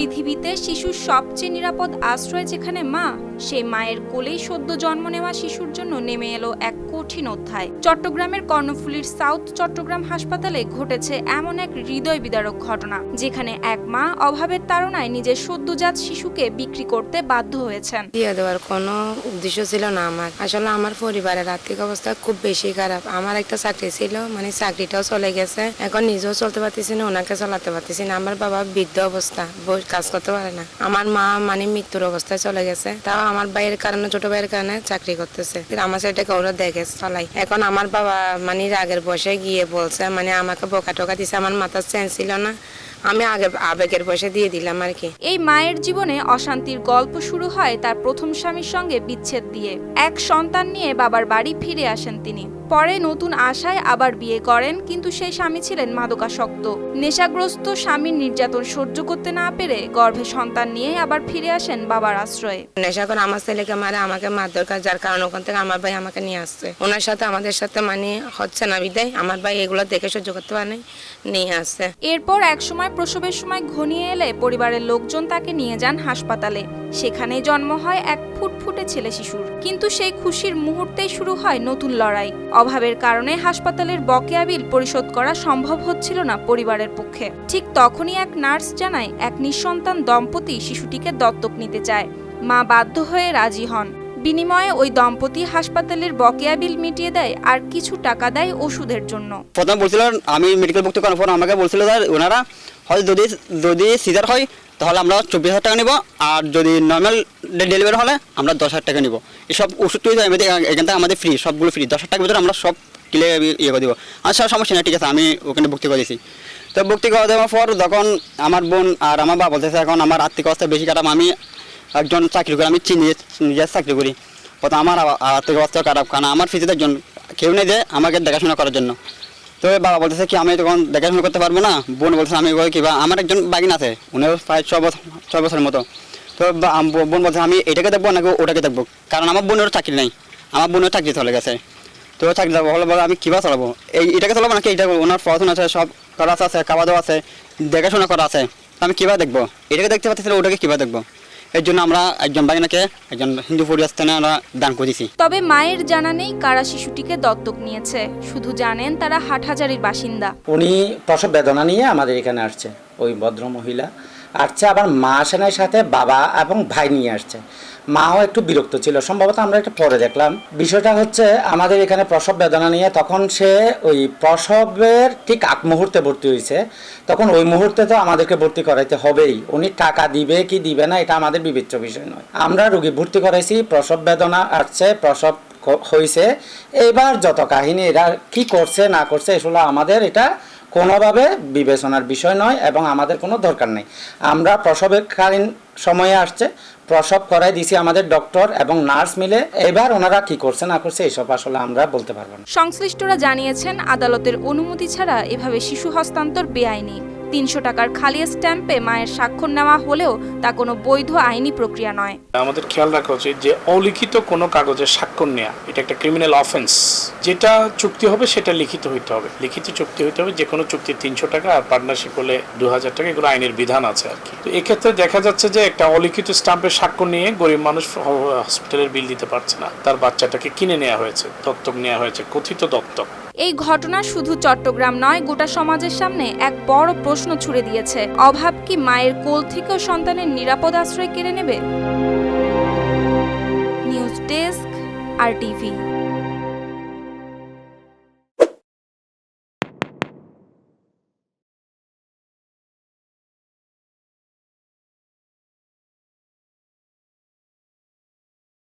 পৃথিবীতে শিশুর সবচেয়ে নিরাপদ আশ্রয় যেখানে মা, সে মায়ের কোলেই সদ্য জন্ম নেওয়া শিশুর জন্য নেমে এলো এক কঠিন অধ্যায়। চট্টগ্রামের কর্ণফুলীর সাউথ চট্টগ্রাম হাসপাতালে ঘটেছে এমন এক হৃদয় বিদারক ঘটনা, যেখানে এক মা অভাবের তাড়নায় নিজের সদ্যজাত শিশুকে বিক্রি করতে বাধ্য হয়েছেন। দিয়ে দেওয়ার কোনো উদ্দেশ্য ছিল না আমার। আসলে আমার পরিবারের আর্থিক অবস্থা খুব বেশি খারাপ। আমার একটা চাকরি ছিল মানে চাকরিটাও চলে গেছে। এখন নিজেও চলতে পারতেছি না, ওনাকে চালাতে পারতেছি না। আমার বাবা বৃদ্ধ অবস্থা। কাজ করতে পারে না। আমার মা মানে মৃত্যুর অবস্থায় চলে গেছে। তাও আমার ভাইয়ের কারণে, ছোট ভাইয়ের কারণে চাকরি করতেছে। আমার সেটাকে ওরা দেখে, চালাই। এখন আমার বাবা মানে আগের বসে গিয়ে বলছে মানে আমাকে বোকা টোকা দিছে। আমার মাথার সেন্স ছিল না। আমি আগে আবেগের বসে দিয়ে দিলাম আর কি। এই মায়ের জীবনে অশান্তির গল্প শুরু হয় তার প্রথম স্বামীর সঙ্গে বিচ্ছেদ দিয়ে। এক সন্তান নিয়ে বাবার বাড়ি ফিরে আসেন তিনি। পরে নতুন আশায় আবার বিয়ে করেন কিন্তু সেই স্বামী ছিলেন মাদকাসক্ত। নেশাগ্রস্ত স্বামীর নির্যাতন সহ্য করতে না পেরে গর্ভে সন্তান নিয়ে আবার ফিরে আসেন বাবার আশ্রয়ে। নেশা করে আমার ছেলেকে মারে আমাকে মার দরকার যার কারণে ওখান থেকে আমার ভাই আমাকে নিয়ে আসছে। ওনার সাথে আমাদের সাথে মানে হচ্ছে না বিদায়। আমার ভাই এগুলো দেখে সহ্য করতে পারে নিয়ে আসছে। এরপর একসময় প্রসবের সময় ঘনিয়ে এলে পরিবারের লোকজন তাকে নিয়ে যান হাসপাতালে। সেখানেই জন্ম হয় এক ফুটফুটে ছেলে শিশুর। কিন্তু সেই খুশির মুহূর্তেই শুরু হয় নতুন লড়াই। অভাবের কারণে হাসপাতালের বকেয়া বিল পরিশোধ করা সম্ভব হচ্ছিল না পরিবারের পক্ষে। ঠিক তখনই এক নার্স জানায়, এক নিঃসন্তান দম্পতি শিশুটিকে দত্তক নিতে চায়। মা বাধ্য হয়ে রাজি হন। বিনিময়ে ওই দম্পতি হাসপাতালের বকেয়া বিল মিটিয়ে দেয় আর কিছু টাকা দেয় ওষুধের জন্য। প্রথম বলছিল আমি মেডিকেল ভর্তি করার পর আমাকে বলছিল স্যার, ওনারা হয় যদি যদি সিজার হয় তাহলে আমরা চব্বিশ হাজার টাকা নিব, আর যদি নর্মাল ডেলিভারি হলে আমরা দশ হাজার টাকা নিব। এসব ওষুধ এমনিতে এখান থেকে আমাদের ফ্রি সবগুলো ফ্রি দশ হাজার টাকার ভিতরে আমরা সব কিলে ইয়ে করে দিব। আচ্ছা সমস্যা নেই, ঠিক আছে, আমি ওখানে ভর্তি করে দিয়েছি তো ভর্তি করে দেওয়ার পর যখন আমার বোন আর আমার বাবা বলতেছে, এখন আমার আর্থিক অবস্থা বেশি খারাপ, আমি একজন চাকরি করি, আমি চিনি নিজের চাকরি করি। প্রথম আমার আর্থিক অবস্থা খারাপ, কারণ আমার ফিজিতে একজন, কেউ নেই যে আমাকে দেখাশোনা করার জন্য। তো বাবা বলতেছে কি, আমি তখন দেখাশোনা করতে পারব না। বোন বলছে, আমি কি আমার একজন বাগিন আছে, উনিও প্রায় ছ বছর ছয় বছরের মতো। তো বোন বলছে, আমি এটাকে দেখব নাকি ওটাকে দেখব? কারণ আমার বোনের চাকরি নেই। আমার বোনের চাকরি চলে গেছে। তো চাকরি যাব হলে আমি কীভাবে চালাবো? এই, এটাকে চালাবো নাকি? এটা? ওনার পড়াশোনা আছে, সব করা আছে, খাওয়া দাওয়া আছে, দেখাশোনা করা আছে। আমি কীভাবে দেখব? এটাকে দেখতে পাচ্ছি ওটাকে কীভাবে দেখব? এর জন্য আমরা একজন বাগিনাকে একজন হিন্দু পরিবারস্থানে আমরা দান করেছি তবে মায়ের জানা নেই কারা শিশুটিকে দত্তক নিয়েছে। শুধু জানেন তারা হাটহাজারির বাসিন্দা। উনি প্রসব বেদনা নিয়ে আমাদের এখানে আসছে। ওই ভদ্র মহিলা আসছে আবার মা সেনার সাথে বাবা এবং ভাই নিয়ে আসছে। মাও একটু বিরক্ত ছিল। সম্ভবত আমরা একটু পরে দেখলাম। বিষয়টা হচ্ছে আমাদের এখানে প্রসব বেদনা নিয়ে তখন সে ওই প্রসবের ঠিক আগ মুহূর্তে ভর্তি হয়েছে। তখন ওই মুহূর্তে তো আমাদেরকে ভর্তি করাইতে হবেই। উনি টাকা দিবে কি দিবে না, এটা আমাদের বিবেচ্য বিষয় নয়। আমরা রুগী ভর্তি করাইছি, প্রসব বেদনা আসছে, প্রসব হয়েছে এবার যত কাহিনী, এরা কি করছে, না করছে এসব আমাদের এটা কোনোভাবে বিবেচনার বিষয় নয় এবং আমাদের কোনো দরকার নেই। আমরা প্রসবেরকালীন সময়ে আসছে, প্রসব করাই দিছি আমাদের ডক্টর এবং নার্স মিলে। এবার ওনারা কি করছে, না করছে, এসব আসলে আমরা বলতে পারব না। সংশ্লিষ্টরা জানিয়েছেন, আদালতের অনুমতি ছাড়া এভাবে শিশু হস্তান্তর বেআইনি। তিনশো টাকার খালি স্ট্যাম্পে মায়ের স্বাক্ষর নেওয়া হলেও তা কোনো বৈধ আইনি প্রক্রিয়া নয়। আমাদের খেয়াল রাখা উচিত যে অলিখিত কোনো কাগজে স্বাক্ষর নেওয়া এটা একটা ক্রিমিনাল অফেন্স যেটা চুক্তি হবে, সেটা লিখিত হইতে হবে। লিখিত চুক্তি হইতে হবে যে কোনো চুক্তি তিনশো টাকা আর পার্টনারশিপ হলে দু হাজার টাকা, এগুলো আইনের বিধান আছে আর কি। তো এক্ষেত্রে দেখা যাচ্ছে যে একটা অলিখিত স্টাম্পের স্বাক্ষর নিয়ে গরিব মানুষ হসপিটালের বিল দিতে পারছে না। তার বাচ্চাটাকে কিনে নেওয়া হয়েছে, দত্তক নেওয়া হয়েছে, কথিত দত্তক। এই ঘটনা শুধু চট্টগ্রাম নয়, গোটা সমাজের সামনে এক বড় প্রশ্ন ছুড়ে দিয়েছে। অভাব কি মায়ের কোল থেকেও সন্তানের নিরাপদ আশ্রয় কেড়ে নেবে? News desk, R TV.